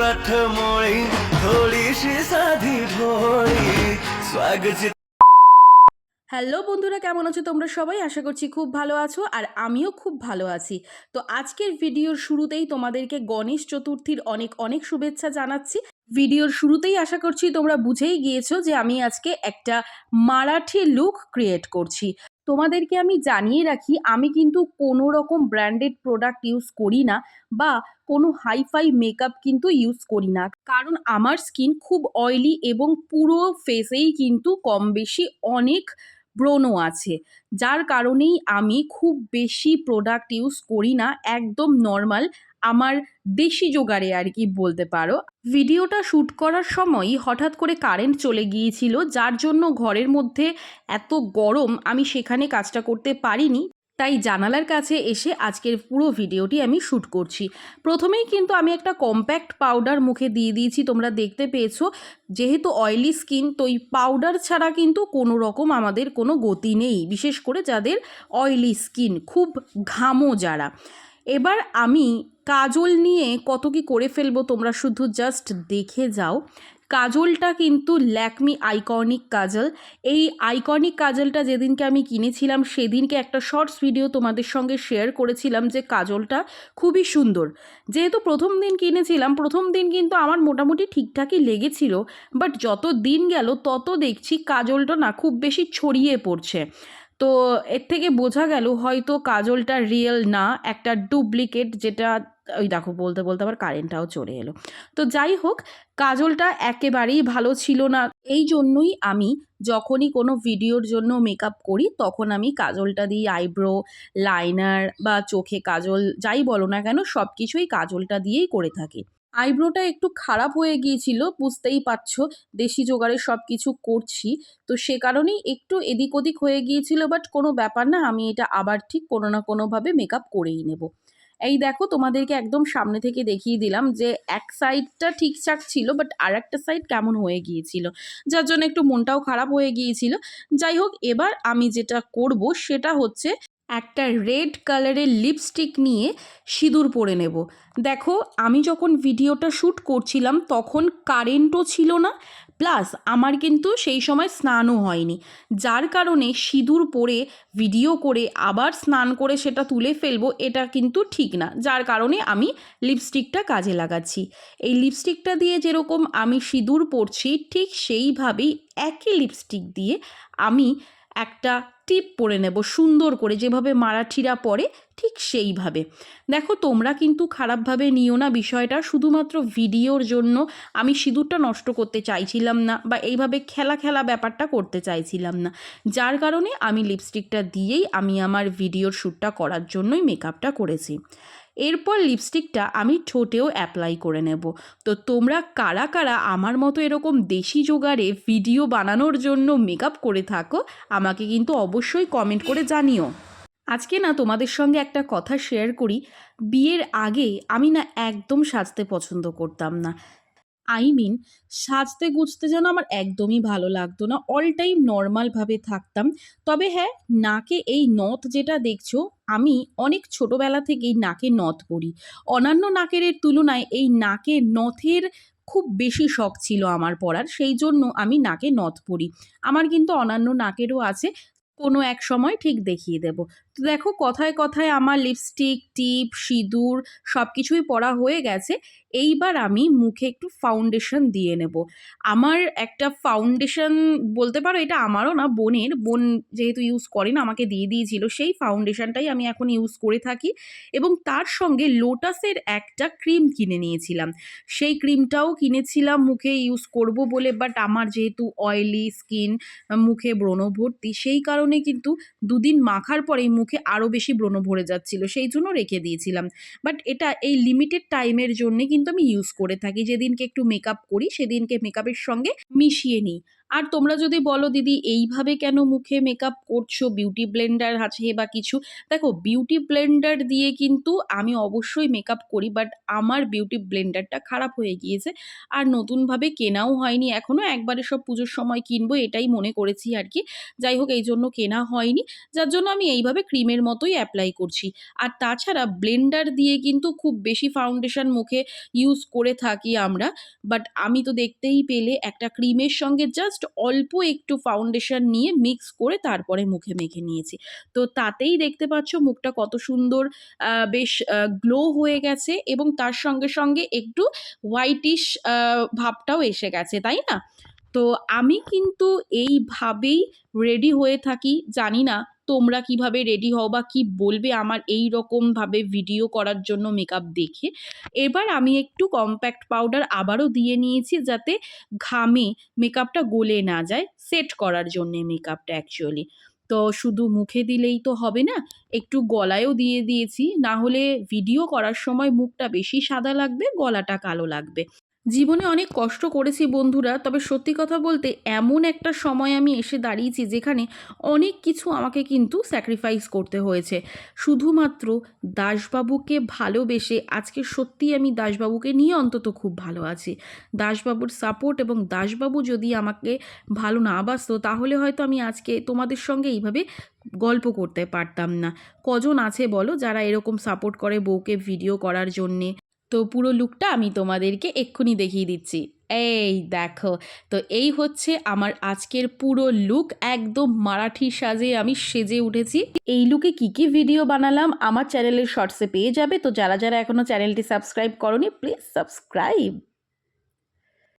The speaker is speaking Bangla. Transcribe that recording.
मराठमोळी थोडीशी साधी भोळी स्वागची হ্যালো বন্ধুরা কেমন আছো তোমরা সবাই আশা করছি খুব ভালো আছো আর আমিও খুব ভালো আছি তো আজকের ভিডিওর শুরুতেই তোমাদেরকে গণেশ চতুর্থীর অনেক অনেক শুভেচ্ছা জানাচ্ছি ভিডিওর শুরুতেই আশা করছি তোমরা বুঝেই গিয়েছো যে আমি আজকে একটা মারাঠি লুক ক্রিয়েট করছি তোমাদেরকে আমি জানিয়ে রাখি, আমি কিন্তু কোনো রকম ব্র্যান্ডেড প্রোডাক্ট ইউজ করি না বা কোনো হাইফাই মেকআপ কিন্তু ইউজ করি না। কারণ আমার স্কিন খুব অয়েলি এবং পুরো ফেসেই কিন্তু কম বেশি অনেক ব্রণ আছে। যার কারণেই আমি খুব বেশি প্রোডাক্ট ইউজ করি না, একদম নর্মাল আমার দেশি জোগাড়ে আর কি বলতে পারো। ভিডিওটা শ্যুট করার সময় হঠাৎ করে কারেন্ট চলে গিয়েছিল, যার জন্য ঘরের মধ্যে এত গরম আমি সেখানে কাজটা করতে পারিনি। তাই জানালার কাছে এসে আজকের পুরো ভিডিওটি আমি শ্যুট করছি। প্রথমেই কিন্তু আমি একটা কম্প্যাক্ট পাউডার মুখে দিয়ে দিয়েছি, তোমরা দেখতে পেয়েছ। যেহেতু অয়েলি স্কিন তো এই পাউডার ছাড়া কিন্তু কোনো রকম আমাদের কোনো গতি নেই, বিশেষ করে যাদের অয়েলি স্কিন খুব ঘামো যারা। এবার আমি কাজল নিয়ে কত কি করে ফেলব তোমরা শুধু জাস্ট দেখে যাও। কাজলটা কিন্তু ল্যাকমি আইকনিক কাজল। এই আইকনিক কাজলটা যেদিনকে আমি কিনেছিলাম, সেদিনকে একটা শর্টস ভিডিও তোমাদের সঙ্গে শেয়ার করেছিলাম যে কাজলটা খুবই সুন্দর। যেহেতু প্রথম দিন কিনেছিলাম, প্রথম দিন কিন্তু আমার মোটামুটি ঠিকঠাকই লেগেছিল বাট যত দিন গেল, তত দেখছি কাজলটা না খুব বেশি ছড়িয়ে পড়ছে। তো এর থেকে বোঝা গেল হয়তো কাজলটা রিয়েল না, একটা ডুপ্লিকেট যেটা, ওই দেখো বলতে বলতে আবার কারেন্টটাও চলে এলো। তো যাই হোক, কাজলটা একেবারেই ভালো ছিল না। এই জন্যই আমি যখনই কোনো ভিডিওর জন্য মেকআপ করি, তখন আমি কাজলটা দিই আইব্রো লাইনার বা চোখে কাজল, যাই বলো না কেন সব কিছুই কাজলটা দিয়েই করে থাকি। আইব্রোটা একটু খারাপ হয়ে গিয়েছিল, বুঝতেই পারছ, দেশি জোগাড়ে সব কিছু করছি। তো সে কারণেই একটু এদিক ওদিক হয়ে গিয়েছিল বাট কোনো ব্যাপার না, আমি এটা আবার ঠিক কোনো না কোনোভাবে মেকআপ করেই নেব। এই দেখো, তোমাদেরকে একদম সামনে থেকে দেখিয়ে দিলাম যে এক সাইডটা ঠিকঠাক ছিল বাট আর একটা সাইড কেমন হয়ে গিয়েছিল। যার জন্য একটু মনটাও খারাপ হয়ে গিয়েছিল। যাই হোক, এবার আমি যেটা করব, সেটা হচ্ছে একটা রেড কালারের লিপস্টিক নিয়ে সিঁদুর পরে নেব। দেখো, আমি যখন ভিডিওটা শ্যুট করছিলাম, তখন কারেন্টও ছিল না প্লাস আমার কিন্তু সেই সময় স্নানও হয়নি। যার কারণে সিঁদুর পরে ভিডিও করে, আবার স্নান করে সেটা তুলে ফেলব, এটা কিন্তু ঠিক না। যার কারণে আমি লিপস্টিকটা কাজে লাগাচ্ছি। এই লিপস্টিকটা দিয়ে যেরকম আমি সিঁদুর পরছি, ঠিক সেইভাবেই একই লিপস্টিক দিয়ে আমি একটা টিপ পরে নেব, সুন্দর করে। যেভাবে মারাঠিরা পরে, ঠিক সেইভাবে। দেখো, তোমরা কিন্তু খারাপভাবে নিও না বিষয়টা, শুধুমাত্র ভিডিওর জন্য আমি সিঁদুরটা নষ্ট করতে চাইছিলাম না বা এইভাবে খেলা খেলা ব্যাপারটা করতে চাইছিলাম না। যার কারণে আমি লিপস্টিকটা দিয়েই আমি আমার ভিডিওর শ্যুটটা করার জন্যই মেকআপটা করেছি। এরপর লিপস্টিকটা আমি ঠোঁটেও অ্যাপ্লাই করে নেব। তো তোমরা কারা কারা আমার মতো এরকম দেশি জোগাড়ে ভিডিও বানানোর জন্য মেকআপ করে থাকো, আমাকে কিন্তু অবশ্যই কমেন্ট করে জানিও। আজকে না তোমাদের সঙ্গে একটা কথা শেয়ার করি, বিয়ের আগে আমি না একদম সাজতে পছন্দ করতাম না। আই মিন সাজতে গুজতে যেন আমার একদমই ভালো লাগতো না। অল টাইম নর্মালভাবে থাকতাম। তবে হ্যাঁ নাকে এই নথ যেটা দেখছ, আমি অনেক ছোটোবেলা থেকেই নাকে নথ পরি। অন্যান্য নাকের তুলনায় এই নাকে নথের খুব বেশি শখ ছিল আমার পড়ার সেই জন্য আমি নাকে নথ পড়ি আমার কিন্তু অন্যান্য নাকেরও আছে। কোনো এক সময় ঠিক দেখিয়ে দেব। তো দেখো কথায় কথায় আমার লিপস্টিক টিপ সিঁদুর সব কিছুই পরা হয়ে গেছে। এইবার আমি মুখে একটু ফাউন্ডেশন দিয়ে নেব। আমার একটা ফাউন্ডেশন বলতে পারো এটা আমারও না, বোনের। বোন যেহেতু ইউজ করে না, আমাকে দিয়ে দিয়েছিল, সেই ফাউন্ডেশনটাই আমি এখন ইউজ করে থাকি। এবং তার সঙ্গে লোটাসের একটা ক্রিম কিনে নিয়েছিলাম। সেই ক্রিমটাও কিনেছিলাম, মুখে ইউজ করব বলে। বাট আমার যেহেতু অয়েলি স্কিন মুখে ব্রণ ভর্তি সেই কারণে কিন্তু দুদিন মাখার পরেই মুখে আরও বেশি ব্রণ ভরে যাচ্ছিল, সেই জন্য রেখে দিয়েছিলাম। বাট এটা এই লিমিটেড টাইমের জন্যে কিন্তু আমি ইউজ করে থাকি। যেদিনকে একটু মেকআপ করি, সেদিনকে মেকআপের সঙ্গে মিশিয়ে নিই। আর তোমরা যদি বলো, দিদি, এইভাবে কেন মুখে মেকআপ করছ? বিউটি ব্লেন্ডার আছে বা কিছু? দেখো বিউটি ব্লেন্ডার দিয়ে কিন্তু আমি অবশ্যই মেকআপ করি বাট আমার বিউটি ব্লেন্ডারটা খারাপ হয়ে গিয়েছে। আর নতুনভাবে কেনাও হয়নি এখনও একবারে সব পুজোর সময় কিনবো, এটাই মনে করেছি আর কি। যাই হোক, এই জন্য কেনা হয়নি, যার জন্য আমি এইভাবে ক্রিমের মতোই অ্যাপ্লাই করছি। আর তাছাড়া ব্লেন্ডার দিয়ে কিন্তু খুব বেশি ফাউন্ডেশন মুখে ইউজ করে থাকি আমরা বাট আমি তো দেখতেই পেলে একটা ক্রিমের সঙ্গে জাস্ট অল্প একটু ফাউন্ডেশন নিয়ে মিক্স করে তারপরে মুখে মেখে নিয়েছি। তো তাতেই দেখতে পাচ্ছ মুখটা কত সুন্দর বেশ গ্লো হয়ে গেছে এবং তার সঙ্গে সঙ্গে একটু হোয়াইটিশ ভাবটাও এসে গেছে, তাই না? তো আমি কিন্তু এইভাবেই রেডি হয়ে থাকি, জানি না তোমরা কীভাবে রেডি হও বা কি বলবে আমার এই রকমভাবে ভিডিও করার জন্য মেকআপ দেখে। এবার আমি একটু কম্প্যাক্ট পাউডার আবারও দিয়ে নিয়েছি যাতে ঘামে মেকআপটা গলে না যায়। সেট করার জন্যে মেকআপটা অ্যাকচুয়ালি তো শুধু মুখে দিলেই তো হবে না একটু গলায়ও দিয়ে দিয়েছি। না হলে ভিডিও করার সময় মুখটা বেশি সাদা লাগবে, গলাটা কালো লাগবে। জীবনে অনেক কষ্ট করেছি বন্ধুরা, তবে সত্যি কথা বলতে এমন একটা সময় আমি এসে দাঁড়িয়েছি যেখানে অনেক কিছু আমাকে কিন্তু স্যাক্রিফাইস করতে হয়েছে। শুধুমাত্র দাসবাবুকে ভালোবেসে আজকে সত্যি আমি দাসবাবুকে নিয়ে অন্তত খুব ভালো আছি। দাসবাবুর সাপোর্ট এবং দাসবাবু যদি আমাকে ভালো না বাসতো, তাহলে হয়তো আমি আজকে তোমাদের সঙ্গে এইভাবে গল্প করতে পারতাম না। কজন আছে বলো যারা এরকম সাপোর্ট করে বউকে ভিডিও করার জন্যে? তো পুরো লুকটা আমি তোমাদেরকে এক্ষুনি দেখিয়ে দিচ্ছি। এই দেখো, তো এই হচ্ছে আমার আজকের পুরো লুক একদম মারাঠি সাজে আমি সেজে উঠেছি। এই লুকে কি কি ভিডিও বানালাম আমার চ্যানেলের শর্টসে পেয়ে যাবে। তো যারা যারা এখনও চ্যানেলটি সাবস্ক্রাইব করনি প্লিজ সাবস্ক্রাইব